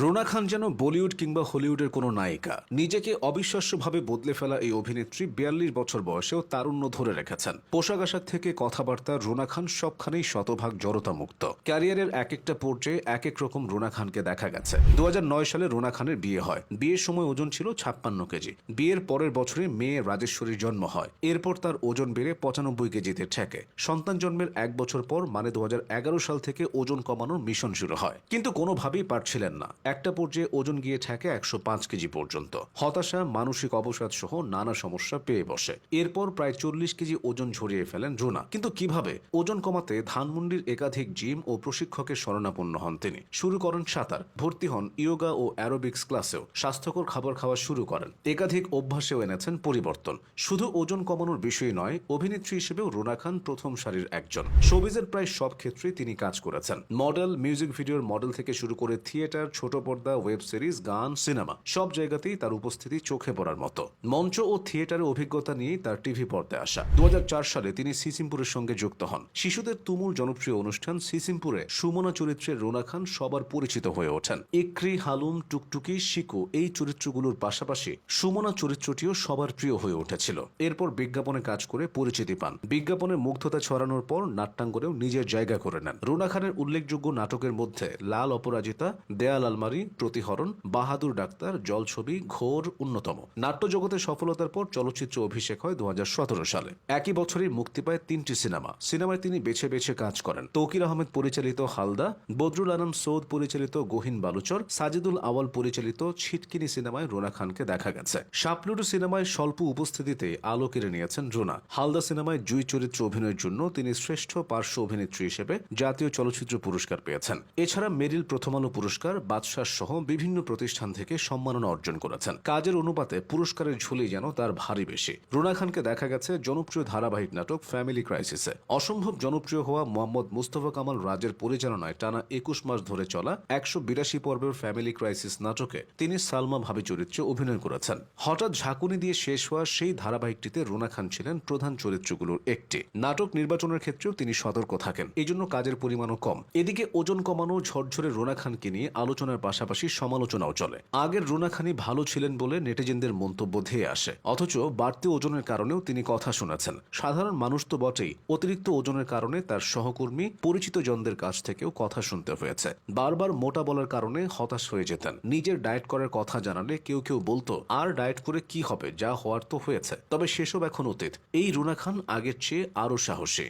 রোনা খান যেন বলিউড কিংবা হলিউডের কোনো নায়িকা। নিজেকে অবিশ্বাস্যভাবে বদলে ফেলা এই অভিনেত্রী বিয়াল্লিশ বছর বয়সেও তারুণ্য ধরে রেখেছেন। পোশাক আশাক থেকে কথাবার্তা রোনা খান সবখানেই শতভাগ জড়তা মুক্ত ক্যারিয়ারের এক একটা পর্যায়ে এক এক রকম রোনা খানকে দেখা গেছে। দু হাজার নয় সালে রোনা খানের বিয়ে হয়। বিয়ের সময় ওজন ছিল ছাপ্পান্ন কেজি। বিয়ের পরের বছরে মেয়ে রাজেশ্বরীর জন্ম হয়। এরপর তার ওজন বেড়ে পঁচানব্বই কেজিতে ঠেকে। সন্তান জন্মের এক বছর পর মানে দু হাজার এগারো সাল থেকে ওজন কমানোর মিশন শুরু হয়। কিন্তু কোনোভাবেই পারছিলেন না। একটা পর্যায়ে ওজন গিয়ে ঠেকে একশো পাঁচ কেজি পর্যন্ত। হতাশা, মানসিক অবসাদ সহ নানা সমস্যা পেয়ে বসে। এরপর প্রায় চল্লিশ কেজি ওজন ঝরিয়ে ফেলেন রুনা কিন্তু কীভাবে? ওজন কমাতে ধানমন্ডির একাধিক জিম ও প্রশিক্ষকের শরণাপন্ন হন তিনি। শুরু করেন সাঁতার। ভর্তি হন ইয়োগা ও অ্যারোবিক্স ক্লাসেও। স্বাস্থ্যকর খাবার খাওয়া শুরু করেন। একাধিক অভ্যাসেও এনেছেন পরিবর্তন। শুধু ওজন কমানোর বিষয় নয়, অভিনেত্রী হিসেবেও রুনা খান প্রথম সারির একজন। শোবিজের প্রায় সব ক্ষেত্রেই তিনি কাজ করেছেন। মডেল, মিউজিক ভিডিওর মডেল থেকে শুরু করে থিয়েটার, ছোট পর্দা, ওয়েব সিরিজ, গান, সিনেমা, সব জায়গাতেই তার উপস্থিতি চোখে পড়ার মতো। মঞ্চ ও থিয়েটারের অভিজ্ঞতা নিয়েই তার টিভি পর্দায় আসা। দু সালে তিনি সিসিমপুরের সঙ্গে যুক্ত হন। শিশুদের তুমুল জনপ্রিয় অনুষ্ঠান সিসিমপুরে সুমনা চরিত্রে রোনা খান সবার পরিচিত হয়ে ওঠেন। ইক্রি, হালুম, টুকটুকি, শিকু এই চরিত্রগুলোর পাশাপাশি সুমনা চরিত্রটিও সবার প্রিয় হয়ে উঠেছিল। এরপর বিজ্ঞাপনে কাজ করে পরিচিতি পান। বিজ্ঞাপনে মুগ্ধতা ছড়ানোর পর নাট্যাঙ্গনেও নিজের জায়গা করে নেন। রোনা খানের উল্লেখযোগ্য নাটকের মধ্যে লাল অপরাজিতা, দেয়াল আলমারি প্রতিহরণ, বাহাদুর ডাক্তার, জলছবি, ঘোর অন্যতম। নাট্য জগতে সফলতার পর চলচ্চিত্র অভিষেক হয় দু সালে। একই বছরই মুক্তি পায় তিনটি সিনেমা। সিনেমায় তিনি বেছে বেছে কাজ করেন। তৌকির আহমেদ পরিচালিত হালদা, বদরুল আলম সৌদ পরিচালিত গহিন বালুচর, সাজিদুল আওয়াল পরিচালিত ছিটকিনি সিনেমায় রোনা খানকে দেখা গেছে। শাপলুডু সিনেমায় স্বল্প উপস্থিতিতে আলো কেড়ে নিয়েছেন রোনা। হালদা সিনেমায় জুই চরিত্র অভিনয়ের জন্য তিনি শ্রেষ্ঠ পার্শ্ব অভিনেত্রী হিসেবে জাতীয় চলচ্চিত্র পুরস্কার পেয়েছেন। এছাড়া মেরিল প্রথম আলো পুরস্কার, বাদশাহ সহ বিভিন্ন প্রতিষ্ঠান থেকে সম্মাননা অর্জন করেছেন। কাজের অনুপাতে পুরস্কারের ঝুলি যেন তার ভারী বেশি। রুনা খানকে দেখা গেছে জনপ্রিয় ধারাবাহিক নাটক ফ্যামিলি ক্রাইসিসে অসম্ভব জনপ্রিয় হওয়া মোহাম্মদ মুস্তফা কামাল রাজের পরিচালনায় টানা একুশ মাস ধরে চলা একশো বিরাশি পর্বের ফ্যামিলি ক্রাইসিস নাটকে তিনি সালমা ভাবি চরিত্রে অভিনয় করেছেন। হঠাৎ ঝাঁকুনি দিয়ে শেষ হওয়া সেই ধারাবাহিকটিতে রুনা খান ছিলেন প্রধান চরিত্রগুলোর একটি। নাটক নির্বাচনের ক্ষেত্রেও তিনি সতর্ক থাকেন। এই জন্য কাজের পরিমাণও কম। এদিকে ওজন কমানো ঝরঝরে রোনা খানকে নিয়ে আলোচনার পাশাপাশি সমালোচনাও চলে। আগের রুনা খানই ভালো ছিলেন বলে নেটিজেনদের মন্তব্য ধেয়ে আসে। অথচ বাড়তি ওজনের কারণেও তিনি কথা শোনাচ্ছেন সাধারণ মানুষ তো বটেই। অতিরিক্ত ওজনের কারণে তার সহকর্মী, পরিচিত জনদের কাছ থেকেও কথা শুনতে হয়েছে। বারবার মোটা বলার কারণে হতাশ হয়ে যেতেন। নিজের ডায়েট করার কথা জানালে কেউ কেউ বলতো, আর ডায়েট করে কি হবে? যা হওয়ার তো হয়েছে। তবে সেসব এখন অতীত। এই রুনা খান আগের চেয়ে আরও সাহসী।